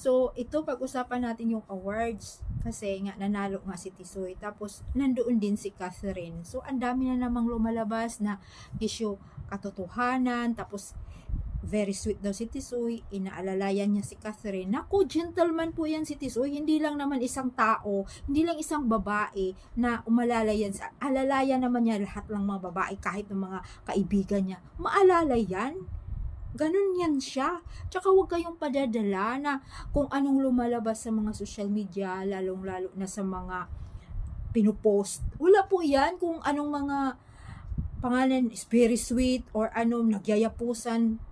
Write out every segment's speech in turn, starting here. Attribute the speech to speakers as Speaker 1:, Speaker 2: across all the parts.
Speaker 1: So, ito pag-usapan natin yung awards. Kasi nga, nanalo nga si Tisoy. Tapos, nandoon din si Catherine. So, ang dami na namang lumalabas na issue katotohanan. Tapos, very sweet daw si Tisoy. Inaalalayan niya si Catherine. Naku, gentleman po yan si Tisoy. Hindi lang naman isang tao, hindi lang isang babae na umalalayan. Alalayan naman niya lahat ng mga babae, kahit ng mga kaibigan niya. Maalala yan. Ganun yan siya. Tsaka huwag kayong padadala na kung anong lumalabas sa mga social media, lalong-lalo na sa mga pinupost. Wala po yan kung anong mga pangalan, is very sweet or ano, nagyayapusan.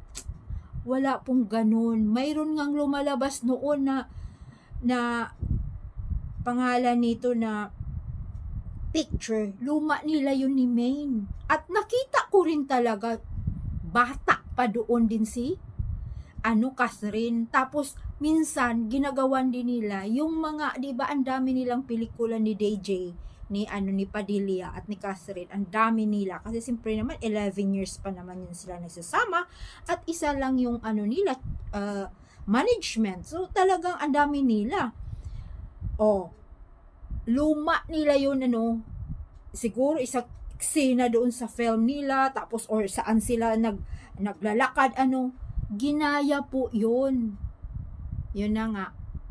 Speaker 1: Wala pong ganun. Mayroon ngang lumalabas noon na na pangalan nito na picture. Luma nila yun ni Maine. At nakita ko rin talaga bata pa doon din si ano Catherine. Tapos minsan ginagawan din nila yung mga 'di ba ang dami nilang pelikula ni DJ ni ano ni Padilla at ni Catherine. Ang dami nila kasi siyempre naman 11 years pa naman yun sila nagsasama at isa lang yung ano nila uh, management. So talagang ang dami nila. Oh. Luma nila yun ano. Siguro isa eksena doon sa film nila tapos or saan sila nag naglalakad ano ginaya po yun. Yun na nga.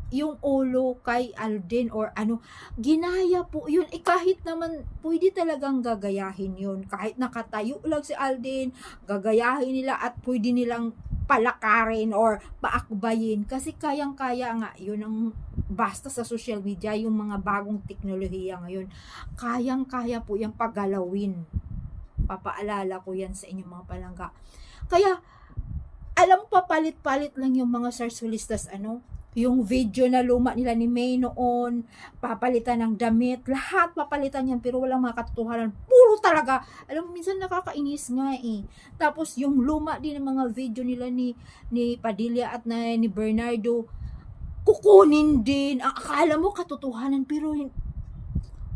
Speaker 1: Yung ulo kay Alden or ano ginaya po yun. Eh kahit naman pwede talagang gagayahin yun. Kahit nakatayo lang si Alden gagayahin nila at pwede nilang palakarin or paakbayin. Kasi kayang-kaya nga yun ang basta sa social media yung mga bagong teknolohiya ngayon. Kayang-kaya po yung paggalawin papaalala ko yan sa inyong mga palangga kaya alam papalit-palit lang yung mga sarsulistas ano yung video na luma nila ni May noon, papalitan ng damit, lahat papalitan yan, pero walang mga katotohanan. Puro talaga. Alam mo, minsan nakakainis nga eh. Tapos yung luma din ng mga video nila ni, ni Padilla at na, ni Bernardo, kukunin din. Akala mo katotohanan, pero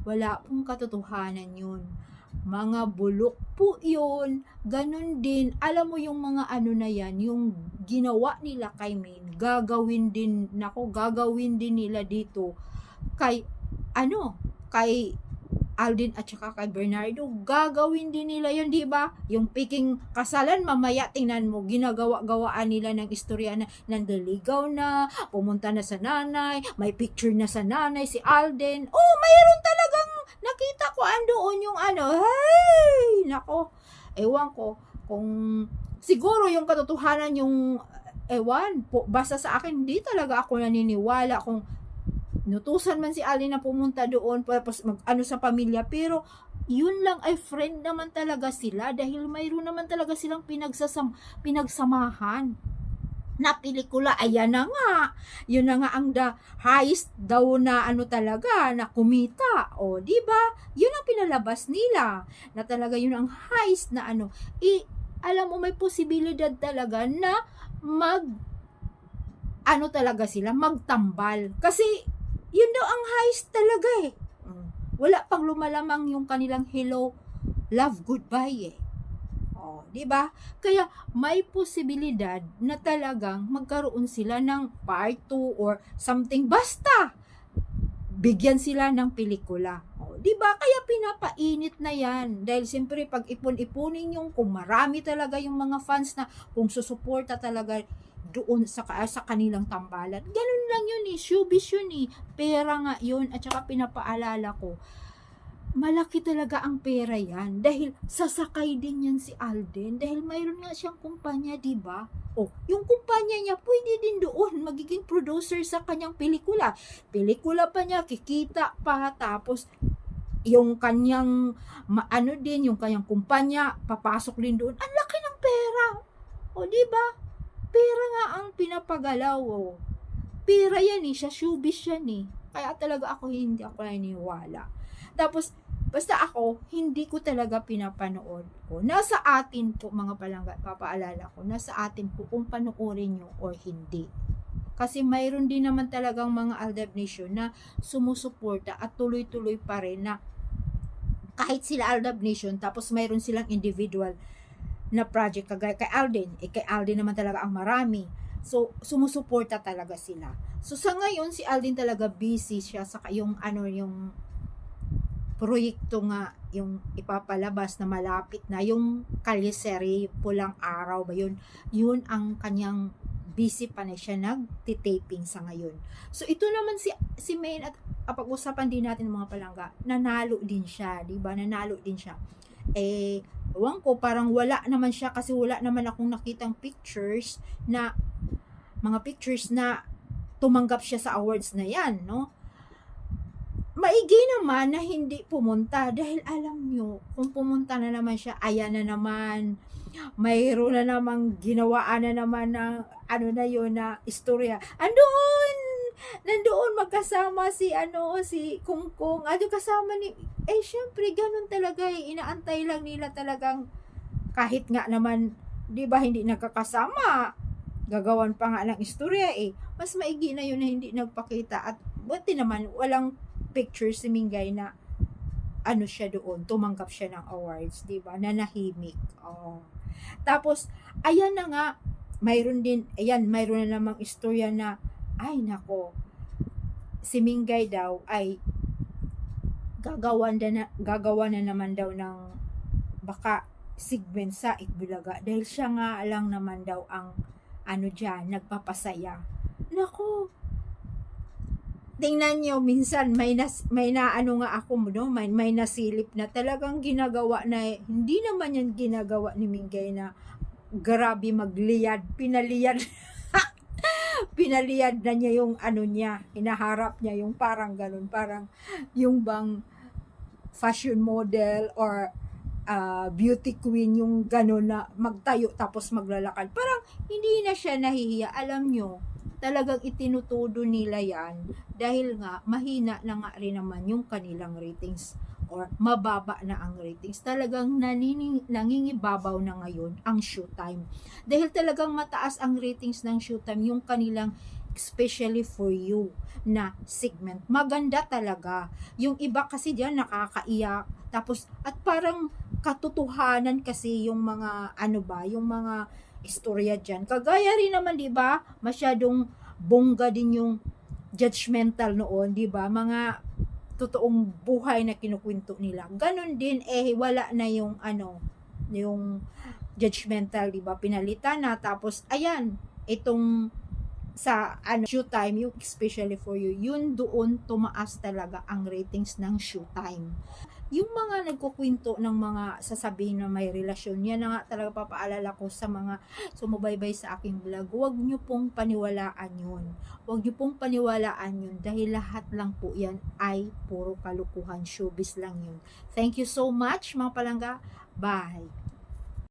Speaker 1: wala pong katotohanan yun. Mga bulok po yun. Ganon din. Alam mo yung mga ano na yan, yung ginawa nila kay Maine, gagawin din, nako, gagawin din nila dito kay, ano, kay Alden at saka kay Bernardo, gagawin din nila yun, di ba? Yung picking kasalan, mamaya tingnan mo, ginagawa-gawaan nila ng istorya na nandaligaw na, pumunta na sa nanay, may picture na sa nanay, si Alden. Oh, mayroon talagang nakita ko andoon yung ano, hey! Nako, ewan ko, kung siguro yung katotohanan yung ewan, po, basta sa akin, hindi talaga ako naniniwala kung nutusan man si Ali na pumunta doon tapos mag ano sa pamilya pero yun lang ay friend naman talaga sila dahil mayroon naman talaga silang pinagsasam pinagsamahan na pelikula ayan na nga yun na nga ang the highest daw na ano talaga na kumita o di ba yun ang pinalabas nila na talaga yun ang highest na ano i alam mo may posibilidad talaga na mag ano talaga sila magtambal kasi yun daw ang highest talaga eh. Mm. Wala pang lumalamang yung kanilang hello, love, goodbye eh. Oh, 'di ba? Kaya may posibilidad na talagang magkaroon sila ng part 2 or something basta bigyan sila ng pelikula. Oh, 'di ba? Kaya pinapainit na 'yan dahil siyempre pag ipon-ipunin yung kung marami talaga yung mga fans na kung susuporta talaga doon sa sa kanilang tambalan. Ganun lang yun eh, showbiz yun eh. Pera nga yun at saka pinapaalala ko. Malaki talaga ang pera yan dahil sasakay din yan si Alden dahil mayroon nga siyang kumpanya, 'di ba? Oh, yung kumpanya niya pwede din doon magiging producer sa kanyang pelikula. Pelikula pa niya, kikita pa tapos yung kanyang ano din yung kanyang kumpanya papasok din doon. Ang laki ng pera. O, di ba? Pera nga ang pinapagalaw. Oh. Pera yan eh, siya showbiz yan eh. Kaya talaga ako hindi ako naniniwala. Tapos, basta ako, hindi ko talaga pinapanood ko. Nasa atin po, mga palangga, papaalala ko, nasa atin po kung panoorin nyo or hindi. Kasi mayroon din naman talagang mga Aldab Nation na sumusuporta at tuloy-tuloy pa rin na kahit sila Aldab Nation, tapos mayroon silang individual na project kagaya kay Alden. Eh, kay Alden naman talaga ang marami. So, sumusuporta talaga sila. So, sa ngayon, si Alden talaga busy siya sa yung ano, yung proyekto nga, yung ipapalabas na malapit na, yung Kaliseri, Pulang Araw ba yun? Yun ang kanyang busy pa na siya nagtitaping sa ngayon. So, ito naman si, si Maine at pag-usapan din natin mga palangga, nanalo din siya, di ba? Nanalo din siya. Eh, ewan ko, parang wala naman siya kasi wala naman akong nakitang pictures na mga pictures na tumanggap siya sa awards na yan, no? Maigi naman na hindi pumunta dahil alam nyo, kung pumunta na naman siya, ayan na naman, mayroon na namang ginawaan na naman ng ano na yun na istorya. Andoon! Nandoon magkasama si ano, si Kungkong. Ano kasama ni... Eh, syempre, ganun talaga eh. Inaantay lang nila talagang kahit nga naman, di ba, hindi nagkakasama. Gagawan pa nga ng istorya eh. Mas maigi na yun na hindi nagpakita. At buti naman, walang picture si Mingay na ano siya doon, tumanggap siya ng awards, di ba? Nanahimik. Oh. Tapos, ayan na nga, mayroon din, ayan, mayroon na namang istorya na, ay nako, si Mingay daw ay gagawan na, na gagawa na naman daw ng baka segment sa Itbulaga dahil siya nga lang naman daw ang ano diyan nagpapasaya. Nako, tingnan nyo, minsan may, nas, may na ano nga ako, no? may, may nasilip na talagang ginagawa na, hindi naman yan ginagawa ni Mingay na grabe magliyad, pinaliyad. pinaliyad na niya yung ano niya, hinaharap niya yung parang ganun, parang yung bang fashion model or uh, beauty queen yung gano'n na magtayo tapos maglalakad. Parang hindi na siya nahihiya. Alam nyo, talagang itinutudo nila yan dahil nga mahina na nga rin naman yung kanilang ratings or mababa na ang ratings. Talagang nanini, nangingibabaw na ngayon ang showtime. Dahil talagang mataas ang ratings ng showtime, yung kanilang especially for you na segment. Maganda talaga. Yung iba kasi diyan nakakaiyak. Tapos, at parang katotohanan kasi yung mga, ano ba, yung mga istorya dyan. Kagaya rin naman, di ba, masyadong bongga din yung judgmental noon, di ba? Mga totoong buhay na kinukwento nila. Ganon din, eh, wala na yung, ano, yung judgmental, di ba? Pinalitan na, tapos, ayan, itong sa ano showtime yung especially for you yun doon tumaas talaga ang ratings ng showtime yung mga nagkukwento ng mga sasabihin na may relasyon yan na nga talaga papaalala ko sa mga sumubaybay sa aking vlog. Huwag nyo pong paniwalaan yun. Huwag nyo pong paniwalaan yun dahil lahat lang po yan ay puro kalukuhan. Showbiz lang yun. Thank you so much mga palangga. Bye